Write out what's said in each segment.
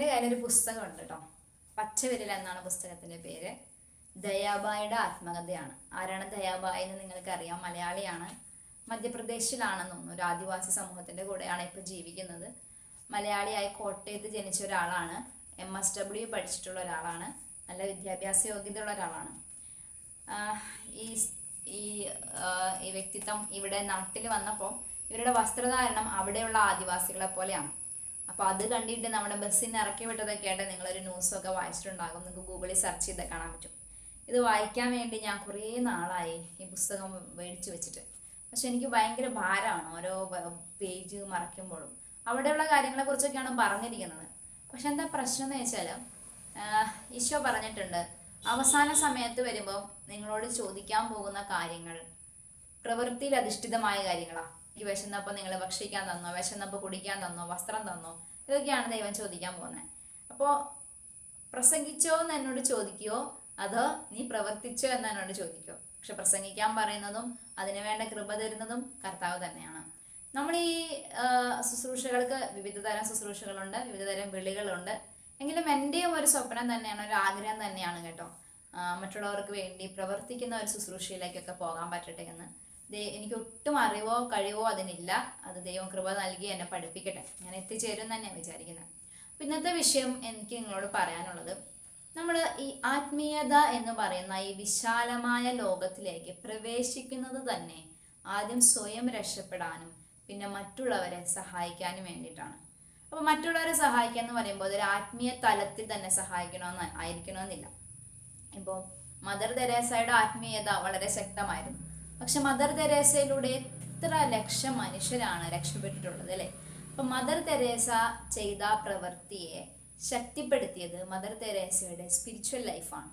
എന്റെ കയ്യിലൊരു പുസ്തകമുണ്ട് കേട്ടോ പച്ചവിരൽ എന്നാണ് പുസ്തകത്തിന്റെ പേര്. ദയാബായിയുടെ ആത്മകഥയാണ്. ആരാണ് ദയാബായി എന്ന് നിങ്ങൾക്കറിയാം. മലയാളിയാണ്. മധ്യപ്രദേശിലാണെന്ന് തോന്നുന്നു. ഒരു ആദിവാസി സമൂഹത്തിന്റെ കൂടെയാണ് ഇപ്പോൾ ജീവിക്കുന്നത്. മലയാളിയായി കോട്ടയത്ത് ജനിച്ച ഒരാളാണ്. എം എസ് ഡബ്ല്യു പഠിച്ചിട്ടുള്ള ഒരാളാണ്. നല്ല വിദ്യാഭ്യാസ യോഗ്യതയുള്ള ഒരാളാണ്. ഈ ഈ വ്യക്തിത്വം ഇവിടെ നാട്ടിൽ വന്നപ്പോൾ ഇവരുടെ വസ്ത്രധാരണം അവിടെയുള്ള ആദിവാസികളെ പോലെയാണ്. അപ്പോൾ അത് കണ്ടിട്ട് നമ്മുടെ ബസ്സിൽ നിന്ന് ഇറക്കി വിട്ടതൊക്കെ ആയിട്ട് നിങ്ങളൊരു ന്യൂസൊക്കെ വായിച്ചിട്ടുണ്ടാകും. നിങ്ങൾക്ക് ഗൂഗിളിൽ സെർച്ച് ചെയ്ത് കാണാൻ പറ്റും. ഇത് വായിക്കാൻ വേണ്ടി ഞാൻ കുറേ നാളായി ഈ പുസ്തകം മേടിച്ചു വെച്ചിട്ട്. പക്ഷെ എനിക്ക് ഭയങ്കര ഭാരമാണ് ഓരോ പേജ് മറയ്ക്കുമ്പോഴും. അവിടെയുള്ള കാര്യങ്ങളെക്കുറിച്ചൊക്കെയാണ് പറഞ്ഞിരിക്കുന്നത്. പക്ഷെ എന്താ പ്രശ്നം എന്ന് വെച്ചാൽ ഈശോ പറഞ്ഞിട്ടുണ്ട് അവസാന സമയത്ത് വരുമ്പോൾ നിങ്ങളോട് ചോദിക്കാൻ പോകുന്ന കാര്യങ്ങൾ പ്രവൃത്തിയിൽ അധിഷ്ഠിതമായ കാര്യങ്ങളാണ് ഈ വിശന്നപ്പോൾ നിങ്ങൾ ഭക്ഷിക്കാൻ തന്നോ വിശന്നപ്പോൾ കുടിക്കാൻ തന്നോ വസ്ത്രം തന്നോ ഇതൊക്കെയാണ് ദൈവം ചോദിക്കാൻ പോകുന്നത്. അപ്പോൾ പ്രസംഗിച്ചോ എന്ന് എന്നോട് ചോദിക്കുകയോ അതോ നീ പ്രവർത്തിച്ചോ എന്ന് എന്നോട് ചോദിക്കോ? പക്ഷെ പ്രസംഗിക്കാൻ പറയുന്നതും അതിനു വേണ്ട കൃപ തരുന്നതും കർത്താവ് തന്നെയാണ്. നമ്മൾ ഈ ശുശ്രൂഷകൾക്ക് വിവിധ തരം ശുശ്രൂഷകളുണ്ട് വിവിധ തരം വിളികളുണ്ട്. എങ്കിലും എന്റെയും ഒരു സ്വപ്നം തന്നെയാണ് ഒരു ആഗ്രഹം തന്നെയാണ് കേട്ടോ. മറ്റുള്ളവർക്ക് വേണ്ടി പ്രവർത്തിക്കുന്ന ഒരു ശുശ്രൂഷയിലേക്കൊക്കെ പോകാൻ പറ്റട്ടെ എന്ന്. എനിക്ക് ഒട്ടും അറിവോ കഴിവോ അതിനില്ല. അത് ദൈവം കൃപ നൽകി എന്നെ പഠിപ്പിക്കട്ടെ. ഞാൻ എത്തിച്ചേരും തന്നെയാണ് വിചാരിക്കുന്നത് അപ്പം ഇന്നത്തെ വിഷയം എനിക്ക് നിങ്ങളോട് പറയാനുള്ളത്. നമ്മൾ ഈ ആത്മീയത എന്ന് പറയുന്ന ഈ വിശാലമായ ലോകത്തിലേക്ക് പ്രവേശിക്കുന്നത് തന്നെ ആദ്യം സ്വയം രക്ഷപ്പെടാനും പിന്നെ മറ്റുള്ളവരെ സഹായിക്കാനും വേണ്ടിയിട്ടാണ്. അപ്പോൾ മറ്റുള്ളവരെ സഹായിക്കുക എന്ന് പറയുമ്പോൾ ഒരു ആത്മീയ തലത്തിൽ തന്നെ സഹായിക്കണമെന്ന് ആയിരിക്കണമെന്നില്ല ഇപ്പോൾ മദർ തെരേസയുടെ ആത്മീയത വളരെ ശക്തമായിരുന്നു. പക്ഷെ മദർ തെരേസയിലൂടെ എത്ര ലക്ഷം മനുഷ്യരാണ് രക്ഷപ്പെട്ടിട്ടുള്ളത് അല്ലേ? അപ്പൊ മദർ തെരേസ ചെയ്ത പ്രവൃത്തിയെ ശക്തിപ്പെടുത്തിയത് മദർ തെരേസയുടെ സ്പിരിച്വൽ ലൈഫാണ്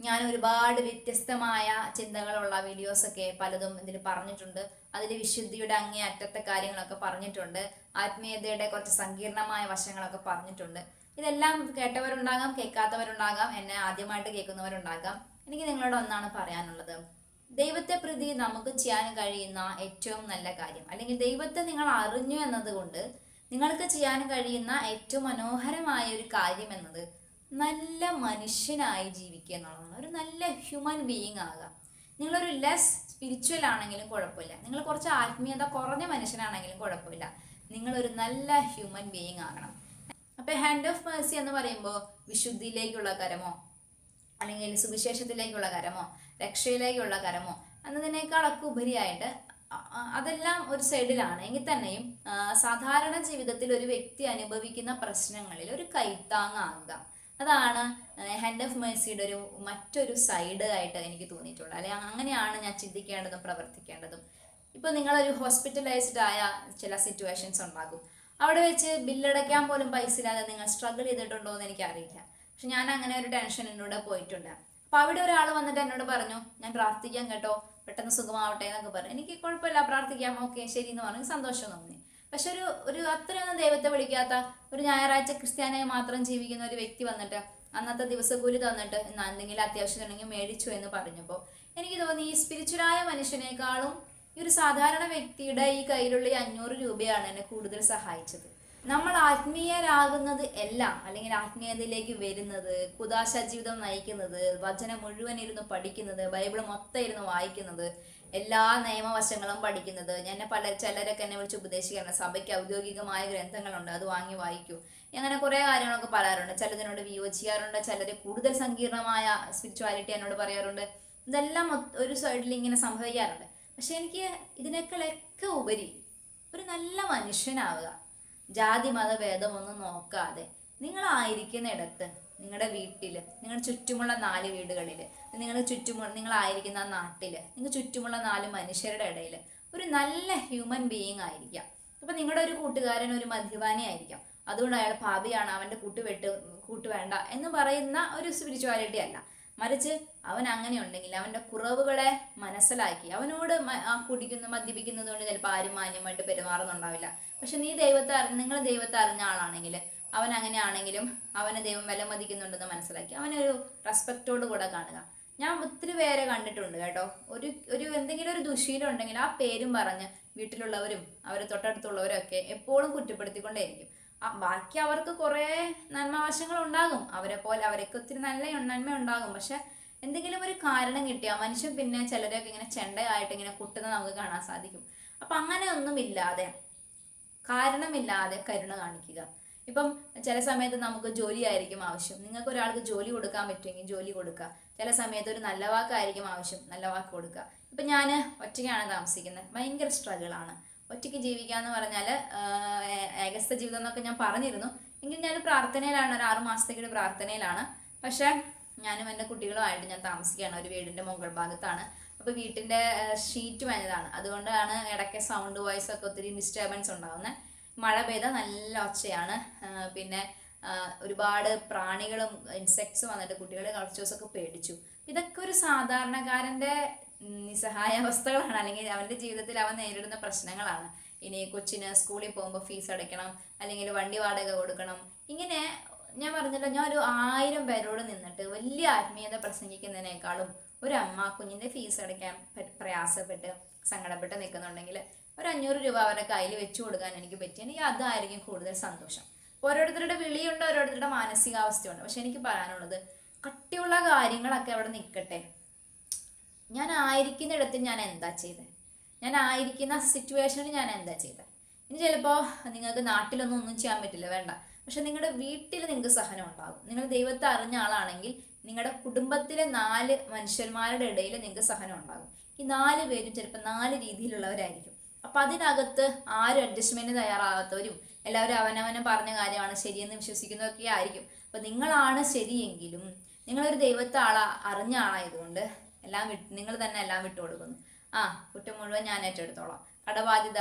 ഞാൻ ഒരുപാട് വ്യത്യസ്തമായ ചിന്തകളുള്ള വീഡിയോസൊക്കെ പലതും ഇതിൽ പറഞ്ഞിട്ടുണ്ട്. അതിൽ വിശുദ്ധിയുടെ അങ്ങേ അറ്റത്തെ കാര്യങ്ങളൊക്കെ പറഞ്ഞിട്ടുണ്ട്. ആത്മീയതയുടെ കുറച്ച് സങ്കീർണമായ വശങ്ങളൊക്കെ പറഞ്ഞിട്ടുണ്ട്. ഇതെല്ലാം കേട്ടവരുണ്ടാകാം കേൾക്കാത്തവരുണ്ടാകാം എന്നെ ആദ്യമായിട്ട് കേൾക്കുന്നവരുണ്ടാകാം. എനിക്ക് നിങ്ങളോട് ഒന്നാണ് പറയാനുള്ളത്. ദൈവത്തെ പ്രതി നമുക്ക് ചെയ്യാൻ കഴിയുന്ന ഏറ്റവും നല്ല കാര്യം. അല്ലെങ്കിൽ ദൈവത്തെ നിങ്ങൾ അറിഞ്ഞു എന്നതുകൊണ്ട് നിങ്ങൾക്ക് ചെയ്യാൻ കഴിയുന്ന ഏറ്റവും മനോഹരമായ ഒരു കാര്യം എന്നത് നല്ല മനുഷ്യനായി ജീവിക്കുക എന്നുള്ളതാണ്. ഒരു നല്ല ഹ്യൂമൻ ബീയിങ് ആകുക നിങ്ങളൊരു ലെസ് സ്പിരിച്വൽ ആണെങ്കിലും കുഴപ്പമില്ല. നിങ്ങൾ കുറച്ച് ആത്മീയത കുറഞ്ഞ മനുഷ്യനാണെങ്കിലും കുഴപ്പമില്ല. നിങ്ങളൊരു നല്ല ഹ്യൂമൻ ബീയിങ് ആകണം. അപ്പൊ ഹാൻഡ് ഓഫ് മേഴ്സി എന്ന് പറയുമ്പോൾ വിശുദ്ധിയിലേക്കുള്ള കരമോ? അല്ലെങ്കിൽ സുവിശേഷത്തിലേക്കുള്ള കരമോ? രക്ഷയിലേക്കുള്ള കരമോ? എന്നതിനേക്കാളൊക്കെ ഉപരിയായിട്ട് അതെല്ലാം ഒരു സൈഡിലാണ്. എങ്കിൽ തന്നെയും സാധാരണ ജീവിതത്തിൽ ഒരു വ്യക്തി അനുഭവിക്കുന്ന പ്രശ്നങ്ങളിൽ ഒരു കൈത്താങ്ങാകുക. അതാണ് ഹാൻഡ് ഓഫ് മേഴ്സിയുടെ ഒരു മറ്റൊരു സൈഡ് ആയിട്ട് എനിക്ക് തോന്നിയിട്ടുള്ളത്. അല്ലെ അങ്ങനെയാണ് ഞാൻ ചിന്തിക്കേണ്ടതും പ്രവർത്തിക്കേണ്ടതും. ഇപ്പൊ നിങ്ങളൊരു ഹോസ്പിറ്റലൈസ്ഡ് ആയ ചില സിറ്റുവേഷൻസ് ഉണ്ടാകും. അവിടെ വെച്ച് ബില്ലടയ്ക്കാൻ പോലും പൈസ ഇല്ലാതെ നിങ്ങൾ സ്ട്രഗിൾ ചെയ്തിട്ടുണ്ടോ എന്ന് എനിക്കറിയില്ല. പക്ഷെ ഞാൻ അങ്ങനെ ഒരു ടെൻഷനിലൂടെ പോയിട്ടുണ്ട്. അപ്പൊ അവിടെ ഒരാൾ വന്നിട്ട് എന്നോട് പറഞ്ഞു ഞാൻ പ്രാർത്ഥിക്കാം കേട്ടോ പെട്ടെന്ന് സുഖമാവട്ടെ എന്നൊക്കെ പറഞ്ഞു. എനിക്ക് കുഴപ്പമില്ല പ്രാർത്ഥിക്കാം ഓക്കെ ശരി എന്ന് പറഞ്ഞു. സന്തോഷം തോന്നി. പക്ഷെ ഒരു ഒരു അത്രയൊന്നും ദൈവത്തെ വിളിക്കാത്ത ഒരു ഞായറാഴ്ച ക്രിസ്ത്യാനായി മാത്രം ജീവിക്കുന്ന ഒരു വ്യക്തി വന്നിട്ട് അന്നത്തെ ദിവസക്കൂലി തന്നിട്ട് എന്തെങ്കിലും അത്യാവശ്യം ഉണ്ടെങ്കിൽ മേടിച്ചു എന്ന് പറഞ്ഞപ്പോൾ എനിക്ക് തോന്നി ഈ സ്പിരിച്വലായ മനുഷ്യനേക്കാളും ഈ ഒരു സാധാരണ വ്യക്തിയുടെ ഈ കയ്യിലുള്ള ഈ അഞ്ഞൂറ് രൂപയാണ് എന്നെ കൂടുതൽ സഹായിച്ചത്. നമ്മൾ ആത്മീയരാകുന്നത് എല്ലാം അല്ലെങ്കിൽ ആത്മീയതയിലേക്ക് വരുന്നത് കുദാശ ജീവിതം നയിക്കുന്നത് വചനം മുഴുവൻ ഇരുന്ന് പഠിക്കുന്നത് ബൈബിൾ മൊത്തം ഇരുന്ന് വായിക്കുന്നത് എല്ലാ നിയമവശങ്ങളും പഠിക്കുന്നത് ഞാൻ പല ചിലരൊക്കെ എന്നെ വിളിച്ച് ഉപദേശിക്കാറുണ്ട്. സഭയ്ക്ക് ഔദ്യോഗികമായ ഗ്രന്ഥങ്ങളുണ്ട് അത് വാങ്ങി വായിക്കൂ. അങ്ങനെ കുറേ കാര്യങ്ങളൊക്കെ പറയാറുണ്ട്. ചിലതിനോട് വിയോജിക്കാറുണ്ട് ചിലർ കൂടുതൽ സങ്കീർണമായ സ്പിരിച്വാലിറ്റി എന്നോട് പറയാറുണ്ട്. ഇതെല്ലാം ഒരു സൈഡിൽ ഇങ്ങനെ സംഭവിക്കാറുണ്ട്. പക്ഷെ എനിക്ക് ഇതിനേക്കാളൊക്കെ ഉപരി ഒരു നല്ല മനുഷ്യനാവുക. ജാതി മത ഭേദമൊന്നും നോക്കാതെ നിങ്ങളായിരിക്കുന്നിടത്ത് നിങ്ങളുടെ വീട്ടിൽ നിങ്ങളുടെ ചുറ്റുമുള്ള നാല് വീടുകളിൽ നിങ്ങളുടെ ചുറ്റുമുള്ള നിങ്ങളായിരിക്കുന്ന നാട്ടിൽ നിങ്ങൾ ചുറ്റുമുള്ള നാല് മനുഷ്യരുടെ ഇടയിൽ ഒരു നല്ല ഹ്യൂമൻ ബീയിങ് ആയിരിക്കാം. അപ്പം നിങ്ങളുടെ ഒരു കൂട്ടുകാരൻ ഒരു മദ്യപാനി ആയിരിക്കാം. അതുകൊണ്ട് അയാൾ പാപിയാണ് അവന്റെ കൂട്ടുവെട്ട് കൂട്ടുവേണ്ട കൂട്ട് വേണ്ട എന്ന് പറയുന്ന ഒരു സ്പിരിച്വാലിറ്റി അല്ല. മറിച്ച് അവൻ അങ്ങനെ ഉണ്ടെങ്കിൽ അവന്റെ കുറവുകളെ മനസ്സിലാക്കി. അവനോട് കുടിക്കുന്നു മദ്യപിക്കുന്നത് കൊണ്ട് ചിലപ്പോൾ ആരും മാന്യമായിട്ട് പെരുമാറുന്നുണ്ടാവില്ല. പക്ഷെ നീ ദൈവത്തെ അറി നിങ്ങൾ ദൈവത്തെ അറിഞ്ഞ ആളാണെങ്കിൽ അവൻ അങ്ങനെയാണെങ്കിലും അവനെ ദൈവം വില മതിക്കുന്നുണ്ടെന്ന് മനസ്സിലാക്കി. അവനൊരു റെസ്പെക്റ്റോട് കൂടെ കാണുക. ഞാൻ ഒത്തിരി പേരെ കണ്ടിട്ടുണ്ട് കേട്ടോ. ഒരു ഒരു എന്തെങ്കിലും ഒരു ദുശീലം ഉണ്ടെങ്കിൽ ആ പേരും പറഞ്ഞ് വീട്ടിലുള്ളവരും അവരെ തൊട്ടടുത്തുള്ളവരും ഒക്കെ എപ്പോഴും കുറ്റപ്പെടുത്തിക്കൊണ്ടേയിരിക്കും. ബാക്കി അവർക്ക് കുറേ നന്മവശങ്ങൾ ഉണ്ടാകും. അവരെ പോലെ അവരൊക്കെ ഒത്തിരി നല്ല നന്മ ഉണ്ടാകും. പക്ഷെ എന്തെങ്കിലും ഒരു കാരണം കിട്ടിയാൽ മനുഷ്യൻ പിന്നെ ചിലരൊക്കെ ഇങ്ങനെ ചെണ്ടയായിട്ട് ഇങ്ങനെ കുട്ടുന്നത് നമുക്ക് കാണാൻ സാധിക്കും. അപ്പൊ അങ്ങനെ ഒന്നും ഇല്ലാതെ കാരണമില്ലാതെ കരുണ കാണിക്കുക. ഇപ്പം ചില സമയത്ത് നമുക്ക് ജോലി ജോലിയായിരിക്കും ആവശ്യം. നിങ്ങൾക്ക് ഒരാൾക്ക് ജോലി കൊടുക്കാൻ പറ്റുമെങ്കിൽ ജോലി കൊടുക്കുക. ചില സമയത്ത് ഒരു നല്ല വാക്കായിരിക്കും ആവശ്യം നല്ല വാക്ക് കൊടുക്കുക. ഇപ്പം ഞാൻ ഒറ്റയ്ക്കാണ് താമസിക്കുന്നത്. ഭയങ്കര സ്ട്രഗിളാണ് ഒറ്റയ്ക്ക് ജീവിക്കുക എന്ന് പറഞ്ഞാൽ ഏകസ്ഥ ജീവിതം എന്നൊക്കെ ഞാൻ പറഞ്ഞിരുന്നു. എങ്കിൽ ഞാൻ പ്രാർത്ഥനയിലാണ് ഒരു ആറ് മാസത്തേക്ക് ഒരു പ്രാർത്ഥനയിലാണ്. പക്ഷേ ഞാനും എന്റെ കുട്ടികളുമായിട്ട് ഞാൻ താമസിക്കുകയാണ്. ഒരു വീടിന്റെ മുകൾ ഭാഗത്താണ്. അപ്പോൾ വീട്ടിന്റെ ഷീറ്റ് വലുതാണ്. അതുകൊണ്ടാണ് ഇടയ്ക്ക് സൗണ്ട് വോയിസ് ഒക്കെ ഒത്തിരി ഡിസ്റ്റർബൻസ് ഉണ്ടാകുന്നത് മഴ പെയ്താൽ നല്ല ഒച്ചയാണ്. പിന്നെ ഒരുപാട് പ്രാണികളും ഇൻസെക്ട്സും വന്നിട്ട് കുട്ടികളെ കുറച്ച് ദിവസമൊക്കെ പേടിച്ചു. ഇതൊക്കെ ഒരു സാധാരണക്കാരന്റെ നിസ്സഹായാവസ്ഥകളാണ് അല്ലെങ്കിൽ അവന്റെ ജീവിതത്തിൽ അവൻ നേരിടുന്ന പ്രശ്നങ്ങളാണ്. ഇനി കൊച്ചിന് സ്കൂളിൽ പോകുമ്പോൾ ഫീസ് അടയ്ക്കണം അല്ലെങ്കിൽ വണ്ടി വാടക കൊടുക്കണം. ഇങ്ങനെ ഞാൻ പറഞ്ഞല്ലോ ഞാൻ ഒരു ആയിരം പേരോട് നിന്നിട്ട് വലിയ ആത്മീയത പ്രസംഗിക്കുന്നതിനേക്കാളും ഒരു അമ്മ കുഞ്ഞിന്റെ ഫീസ് അടയ്ക്കാൻ പ്രയാസപ്പെട്ട് സങ്കടപ്പെട്ട് നിൽക്കുന്നുണ്ടെങ്കിൽ ഒരു അഞ്ഞൂറ് രൂപ അവരുടെ കയ്യിൽ വെച്ചു കൊടുക്കാൻ എനിക്ക് പറ്റി എനിക്ക് അതായിരിക്കും കൂടുതൽ സന്തോഷം. ഓരോരുത്തരുടെ വിളിയുണ്ട് ഓരോരുത്തരുടെ മാനസികാവസ്ഥയുണ്ട്. പക്ഷെ എനിക്ക് പറയാനുള്ളത് കട്ടിയുള്ള കാര്യങ്ങളൊക്കെ അവിടെ നിൽക്കട്ടെ. ഞാൻ ആയിരിക്കുന്നിടത്ത് ഞാൻ എന്താ ചെയ്തത് ഞാൻ ആയിരിക്കുന്ന സിറ്റുവേഷനിൽ ഞാൻ എന്താ ചെയ്തത് ഇനി ചിലപ്പോൾ നിങ്ങൾക്ക് നാട്ടിലൊന്നും ഒന്നും ചെയ്യാൻ പറ്റില്ല വേണ്ട. പക്ഷെ നിങ്ങളുടെ വീട്ടിൽ നിങ്ങൾക്ക് സഹനം ഉണ്ടാകും. നിങ്ങൾ ദൈവത്തെ അറിഞ്ഞ ആളാണെങ്കിൽ നിങ്ങളുടെ കുടുംബത്തിലെ നാല് മനുഷ്യന്മാരുടെ ഇടയിൽ നിങ്ങൾക്ക് സഹനം ഉണ്ടാകും. ഈ നാല് പേരും ചിലപ്പോൾ നാല് രീതിയിലുള്ളവരായിരിക്കും. അപ്പം അതിനകത്ത് ആരും അഡ്ജസ്റ്റ്മെന്റ് തയ്യാറാകാത്തവരും എല്ലാവരും അവനവനെ പറഞ്ഞ കാര്യമാണ് ശരിയെന്ന് വിശ്വസിക്കുന്നതൊക്കെ ആയിരിക്കും. അപ്പം നിങ്ങളാണ് ശരിയെങ്കിലും നിങ്ങളൊരു ദൈവത്തെ ആളാ അറിഞ്ഞ ആളായതുകൊണ്ട് എല്ലാം വിട്ട് നിങ്ങൾ തന്നെ എല്ലാം വിട്ടു കൊടുക്കുന്നു. ആ കുറ്റം മുഴുവൻ ഞാൻ ഏറ്റെടുത്തോളാം. കടബാധ്യത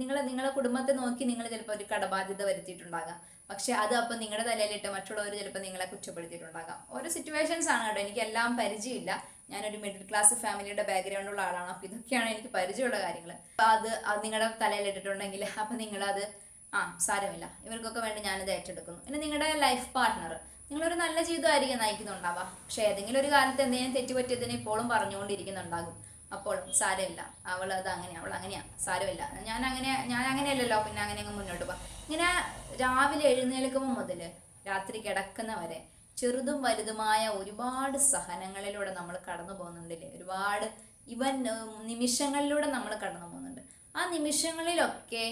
നിങ്ങൾ നിങ്ങളെ കുടുംബത്തെ നോക്കി നിങ്ങൾ ചിലപ്പോൾ ഒരു കടബാധ്യത വരുത്തിയിട്ടുണ്ടാകാം. പക്ഷെ അത് അപ്പം നിങ്ങളുടെ തലയിലിട്ട് മറ്റുള്ളവർ ചിലപ്പോൾ നിങ്ങളെ കുറ്റപ്പെടുത്തിയിട്ടുണ്ടാകാം. ഓരോ സിറ്റുവേഷൻസ് ആണ് കേട്ടോ എനിക്ക് എല്ലാം പരിചയമില്ല. ഞാനൊരു മിഡിൽ ക്ലാസ് ഫാമിലിയുടെ ബാക്ക്ഗ്രൗണ്ട് ഉള്ള ആളാണ് അപ്പം ഇതൊക്കെയാണ് എനിക്ക് പരിചയമുള്ള കാര്യങ്ങൾ അപ്പം അത് നിങ്ങളുടെ തലയിലിട്ടിട്ടുണ്ടെങ്കിൽ അപ്പം നിങ്ങളത് ആ സാരമില്ല. ഇവർക്കൊക്കെ വേണ്ടി ഞാനത് ഏറ്റെടുക്കുന്നു. പിന്നെ നിങ്ങളുടെ ലൈഫ് പാർട്ട്ണർ നിങ്ങളൊരു നല്ല ജീവിതമായിരിക്കും നയിക്കുന്നുണ്ടാവുക. പക്ഷെ ഏതെങ്കിലും ഒരു കാലത്ത് എന്തെങ്കിലും തെറ്റുപറ്റിയതിനെ ഇപ്പോഴും പറഞ്ഞുകൊണ്ടിരിക്കുന്നുണ്ടാകും. അപ്പോൾ സാരമില്ല. അവൾ അത് അങ്ങനെയാണ് അവൾ അങ്ങനെയാണ് സാരമില്ല. ഞാൻ അങ്ങനെ ഞാൻ അങ്ങനെയല്ലല്ലോ. പിന്നെ അങ്ങനെ അങ്ങ് മുന്നോട്ട് പോകാം ഇങ്ങനെ രാവിലെ എഴുന്നേൽക്കുമ്പോൾ മുതൽ രാത്രി കിടക്കുന്ന വരെ ചെറുതും വലുതുമായ ഒരുപാട് സഹനങ്ങളിലൂടെ നമ്മൾ കടന്നു പോകുന്നുണ്ടല്ലേ? ഒരുപാട് ഇവൻ നിമിഷങ്ങളിലൂടെ നമ്മൾ കടന്നു പോകുന്നുണ്ട്. ആ നിമിഷങ്ങളിലൊക്കെ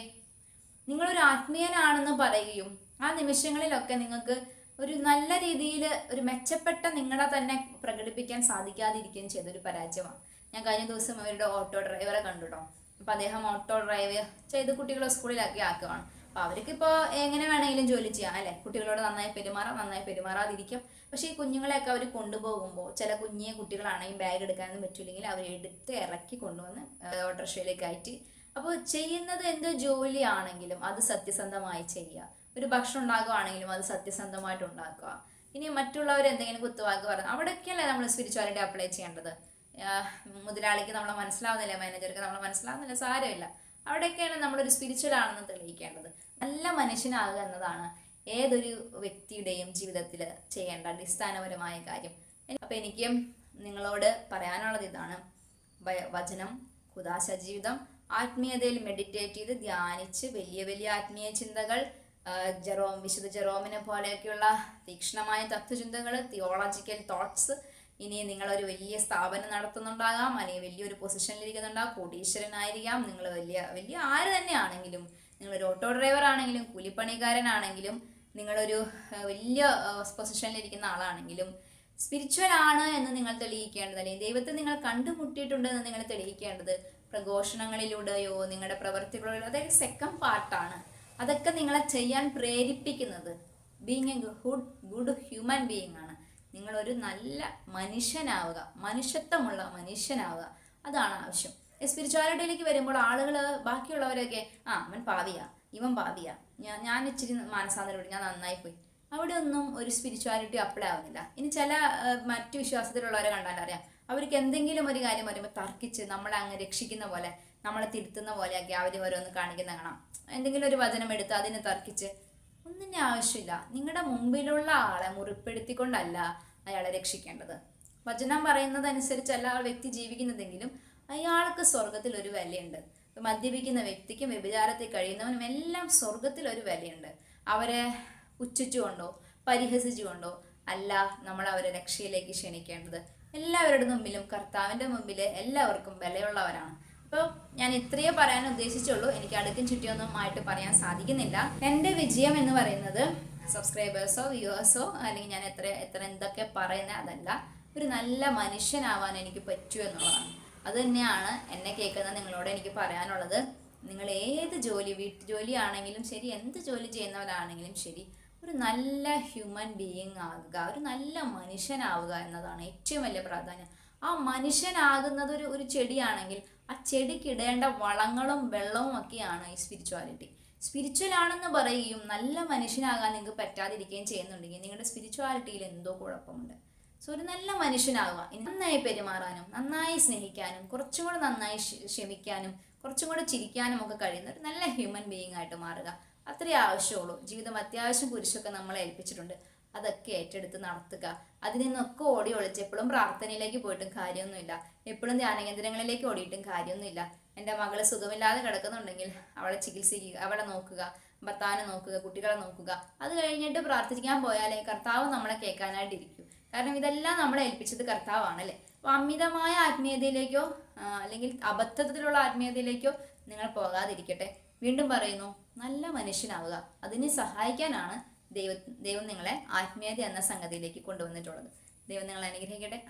നിങ്ങളൊരു ആത്മീയനാണെന്ന് പറയുകയും ആ നിമിഷങ്ങളിലൊക്കെ നിങ്ങൾക്ക് ഒരു നല്ല രീതിയിൽ ഒരു മെച്ചപ്പെട്ട നിങ്ങളെ തന്നെ പ്രകടിപ്പിക്കാൻ സാധിക്കാതിരിക്കുകയും ചെയ്തൊരു പരാജയമാണ്. ഞാൻ കഴിഞ്ഞ ദിവസം അവരുടെ ഓട്ടോ ഡ്രൈവറെ കണ്ടുട്ടോ. അപ്പൊ അദ്ദേഹം ഓട്ടോ ഡ്രൈവർ ചെയ്ത് കുട്ടികളെ സ്കൂളിലാക്കി ആക്കുകയാണ് അപ്പൊ അവർക്കിപ്പോൾ എങ്ങനെ വേണമെങ്കിലും ജോലി ചെയ്യാം അല്ലേ? കുട്ടികളോട് നന്നായി പെരുമാറാം നന്നായി പെരുമാറാതിരിക്കും. പക്ഷേ ഈ കുഞ്ഞുങ്ങളെയൊക്കെ അവർ കൊണ്ടുപോകുമ്പോൾ ചില കുഞ്ഞിയ കുട്ടികളാണെങ്കിൽ ബാഗ് എടുക്കാനൊന്നും പറ്റില്ലെങ്കിൽ അവർ എടുത്ത് ഇറക്കി കൊണ്ടുവന്ന് ഓട്ടോറിക്ഷയിലേക്ക് കയറ്റി. അപ്പോൾ ചെയ്യുന്നത് എന്ത് ജോലിയാണെങ്കിലും അത് സത്യസന്ധമായി ചെയ്യുക. ഒരു ഭക്ഷണം ഉണ്ടാകുവാണെങ്കിലും അത് സത്യസന്ധമായിട്ട് ഉണ്ടാക്കുക. ഇനി മറ്റുള്ളവർ എന്തെങ്കിലും കുത്തുവാക്ക് പറഞ്ഞു അവിടെയൊക്കെയല്ലേ നമ്മൾ സ്പിരിച്വാലിറ്റി അപ്ലൈ ചെയ്യേണ്ടത്? മുതലാളിക്ക് നമ്മളെ മനസ്സിലാവുന്നില്ല മാനേജർക്ക് നമ്മളെ മനസ്സിലാവുന്നില്ല സാരമില്ല. അവിടെയൊക്കെയാണ് നമ്മളൊരു സ്പിരിച്വൽ ആണെന്ന് തെളിയിക്കേണ്ടത്. നല്ല മനുഷ്യനാകുക എന്നതാണ് ഏതൊരു വ്യക്തിയുടെയും ജീവിതത്തിൽ ചെയ്യേണ്ട അടിസ്ഥാനപരമായ കാര്യം. അപ്പം എനിക്ക് നിങ്ങളോട് പറയാനുള്ളത് ഇതാണ്. വചനം കുദാശ ജീവിതം ആത്മീയതയിൽ മെഡിറ്റേറ്റ് ചെയ്ത് ധ്യാനിച്ച് വലിയ വലിയ ആത്മീയ ചിന്തകൾ ജെറോം വിശുദ്ധ ജെറോമിനെ പോലെയൊക്കെയുള്ള തീക്ഷണമായ തത്വചിന്തകൾ തിയോളജിക്കൽ തോട്ട്സ് ഇനി നിങ്ങളൊരു വലിയ സ്ഥാപനം നടത്തുന്നുണ്ടാകാം അല്ലെങ്കിൽ വലിയൊരു പൊസിഷനിലിരിക്കുന്നുണ്ടാകാം കോടീശ്വരനായിരിക്കാം. നിങ്ങൾ വലിയ വലിയ ആര് തന്നെയാണെങ്കിലും നിങ്ങളൊരു ഓട്ടോ ഡ്രൈവർ ആണെങ്കിലും കൂലിപ്പണിക്കാരനാണെങ്കിലും നിങ്ങളൊരു വലിയ പൊസിഷനിലിരിക്കുന്ന ആളാണെങ്കിലും സ്പിരിച്വൽ ആണ് എന്ന് നിങ്ങൾ തെളിയിക്കേണ്ടത് അല്ലെങ്കിൽ ദൈവത്തെ നിങ്ങൾ കണ്ടുമുട്ടിയിട്ടുണ്ട് എന്ന് നിങ്ങൾ തെളിയിക്കേണ്ടത് പ്രഘോഷണങ്ങളിലൂടെയോ നിങ്ങളുടെ പ്രവർത്തികളിലൂടെ അതൊക്കെ സെക്കൻഡ് പാർട്ടാണ് അതൊക്കെ നിങ്ങളെ ചെയ്യാൻ പ്രേരിപ്പിക്കുന്നത് being a good good human being ആണ്. നിങ്ങളൊരു നല്ല മനുഷ്യനാവുക മനുഷ്യത്വമുള്ള മനുഷ്യനാവുക. അതാണ് ആവശ്യം. സ്പിരിച്വാലിറ്റിയിലേക്ക് വരുമ്പോൾ ആളുകൾ ബാക്കിയുള്ളവരൊക്കെ ആ അവൻ പാവിയാ ഇവൻ പാവിയാ ഞാൻ ഞാൻ ഇച്ചിരി മാനസാന്തരം ഞാൻ നന്നായി പോയി. അവിടെ ഒന്നും ഒരു സ്പിരിച്വാലിറ്റി അപ്ലൈ ആവുന്നില്ല. ഇനി ചില മറ്റു വിശ്വാസത്തിലുള്ളവരെ കണ്ടാൽ അറിയാം. അവർക്ക് എന്തെങ്കിലും ഒരു കാര്യം വരുമ്പോൾ തർക്കിച്ച് നമ്മളെ അങ്ങ് രക്ഷിക്കുന്ന പോലെ നമ്മളെ തിരുത്തുന്ന പോലെയൊക്കെ അവർ ഓരോന്ന് കാണിക്കുന്ന കാണാം. എന്തെങ്കിലും ഒരു വചനം എടുത്ത് അതിനെ തർക്കിച്ച് ഒന്നിന്റെ ആവശ്യമില്ല. നിങ്ങളുടെ മുമ്പിലുള്ള ആളെ മുറിപ്പെടുത്തിക്കൊണ്ടല്ല അയാളെ രക്ഷിക്കേണ്ടത്. വചനം പറയുന്നത് പറയുന്നതനുസരിച്ചല്ല ആ വ്യക്തി ജീവിക്കുന്നതെങ്കിലും അയാൾക്ക് സ്വർഗത്തിൽ ഒരു വിലയുണ്ട്. മദ്യപിക്കുന്ന വ്യക്തിക്കും വ്യഭിചാരത്തിൽ കഴിയുന്നവനും എല്ലാം സ്വർഗത്തിൽ ഒരു വിലയുണ്ട്. അവരെ പുച്ഛിച്ചുകൊണ്ടോ പരിഹസിച്ചുകൊണ്ടോ അല്ല നമ്മൾ അവരെ രക്ഷയിലേക്ക് ക്ഷണിക്കേണ്ടത്. എല്ലാവരുടെ മുമ്പിലും കർത്താവിന്റെ മുമ്പിൽ എല്ലാവർക്കും വിലയുള്ളവരാണ്. അപ്പോൾ ഞാൻ ഇത്രയേ പറയാൻ ഉദ്ദേശിച്ചുള്ളൂ. എനിക്ക് അടുക്കും ചുറ്റിയൊന്നും ആയിട്ട് പറയാൻ സാധിക്കുന്നില്ല. എന്റെ വിജയം എന്ന് പറയുന്നത് സബ്സ്ക്രൈബേഴ്സോ വ്യൂവേഴ്സോ അല്ലെങ്കിൽ ഞാൻ എത്ര എത്ര എന്തൊക്കെ പറയുന്നത് അതല്ല. ഒരു നല്ല മനുഷ്യനാവാൻ എനിക്ക് പറ്റൂ എന്നുള്ളതാണ്. അത് തന്നെയാണ് എന്നെ കേൾക്കുന്ന നിങ്ങളോട് എനിക്ക് പറയാനുള്ളത്. നിങ്ങൾ ഏത് ജോലി വീട്ടു ജോലി ആണെങ്കിലും ശരി എന്ത് ജോലി ചെയ്യുന്നവരാണെങ്കിലും ശരി ഒരു നല്ല ഹ്യൂമൻ ബീയിങ് ആകുക ഒരു നല്ല മനുഷ്യനാവുക എന്നതാണ് ഏറ്റവും വലിയ പ്രാധാന്യം. ആ മനുഷ്യനാകുന്നത് ഒരു ഒരു ചെടിയാണെങ്കിൽ ആ ചെടിക്ക് ഇടേണ്ട വളങ്ങളും വെള്ളവും ഒക്കെയാണ് ഈ സ്പിരിച്വാലിറ്റി സ്പിരിച്വൽ ആണെന്ന് പറയുകയും നല്ല മനുഷ്യനാകാൻ നിങ്ങൾക്ക് പറ്റാതിരിക്കുകയും ചെയ്യുന്നുണ്ടെങ്കിൽ നിങ്ങളുടെ സ്പിരിച്വാലിറ്റിയിൽ എന്തോ കുഴപ്പമുണ്ട്. സോ ഒരു നല്ല മനുഷ്യനാകുക നന്നായി പെരുമാറാനും നന്നായി സ്നേഹിക്കാനും കുറച്ചും കൂടെ നന്നായി ക്ഷ- ക്ഷമിക്കാനും കുറച്ചും കൂടെ ചിരിക്കാനും ഒക്കെ കഴിയുന്ന ഒരു നല്ല ഹ്യൂമൻ ബീയിങ് ആയിട്ട് മാറുക. അത്രേ ആവശ്യമുള്ളൂ. ജീവിതം അത്യാവശ്യം കുരിശൊക്കെ നമ്മളെ ഏൽപ്പിച്ചിട്ടുണ്ട്. അതൊക്കെ ഏറ്റെടുത്ത് നടത്തുക. അതിൽ നിന്നൊക്കെ ഓടി ഒളിച്ച് എപ്പോഴും പ്രാർത്ഥനയിലേക്ക് പോയിട്ടും കാര്യമൊന്നുമില്ല. എപ്പോഴും ധ്യാനകേന്ദ്രങ്ങളിലേക്ക് ഓടിയിട്ടും കാര്യമൊന്നുമില്ല. എന്റെ മകൾ സുഖമില്ലാതെ കിടക്കുന്നുണ്ടെങ്കിൽ അവളെ ചികിത്സിക്കുക അവളെ നോക്കുക ഭർത്താവിനെ നോക്കുക കുട്ടികളെ നോക്കുക. അത് കഴിഞ്ഞിട്ട് പ്രാർത്ഥിക്കാൻ പോയാലേ കർത്താവ് നമ്മളെ കേൾക്കാനായിട്ടിരിക്കും. കാരണം ഇതെല്ലാം നമ്മളെ ഏൽപ്പിച്ചത് കർത്താവാണല്ലേ? അപ്പോൾ അമിതമായ ആത്മീയതയിലേക്കോ അല്ലെങ്കിൽ അബദ്ധത്തിലുള്ള ആത്മീയതയിലേക്കോ നിങ്ങൾ പോകാതിരിക്കട്ടെ. വീണ്ടും പറയുന്നു നല്ല മനുഷ്യനാവുക. അതിനെ സഹായിക്കാനാണ് ദൈവ നിങ്ങളെ ആത്മീയത എന്ന സംഗതിയിലേക്ക് കൊണ്ടുവന്നിട്ടുള്ളത്. ദൈവം നിങ്ങളെ അനുഗ്രഹിക്കട്ടെ.